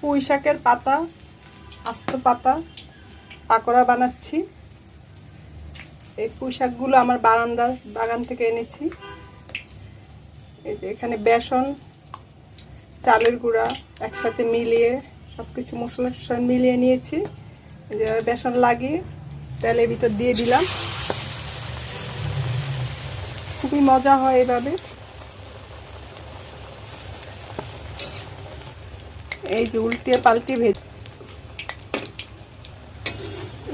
পুঁই শাকের পাতা, আস্ত পাতা, পাকোড়া বানাচ্ছি। এই পুঁই শাকগুলো আমার বারান্দার বাগান থেকে এনেছি। এই যে এখানে বেসন, চালের গুঁড়া একসাথে মিলিয়ে সব কিছু মশলা টশলা মিলিয়ে নিয়েছি। এই যে বেসন লাগিয়ে তেলের ভিতর দিয়ে দিলাম। খুবই মজা হয় এভাবে। এই যে উল্টিয়ে পাল্টে ভেজে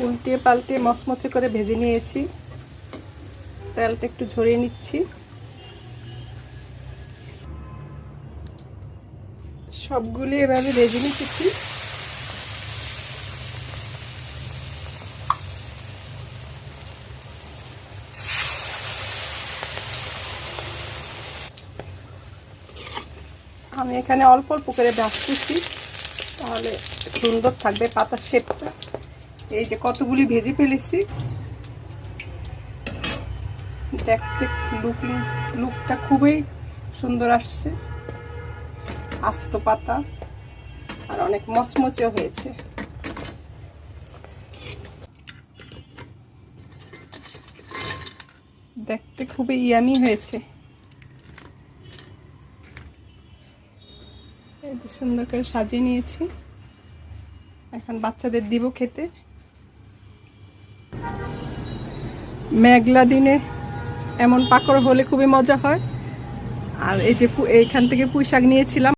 উল্টিয়ে পাল্টে মচমচে করে ভেজে নিয়েছি। তেলটা একটু ঝরিয়ে নিচ্ছি। সবগুলি এভাবে ভেজে নিচ্ছি। আমি এখানে অল্প অল্প করে ভাজতেছি। তাহলে সুন্দর থাকবে পাতার শেপটা এই যে কতগুলি ভেজে ফেলেছি। দেখতে লুক লুকটা খুবই সুন্দর আসছে। আস্ত পাতা। আর অনেক মচমচেও হয়েছে। দেখতে খুবই ইয়ামি হয়েছে। এই যে সুন্দর করে সাজিয়ে নিয়েছি। এখন বাচ্চাদের দিব খেতে। মেঘলা দিনে এমন পাকড় হলে খুবই মজা হয়। আর এই যে এইখান থেকে পুঁই শাক নিয়েছিলাম।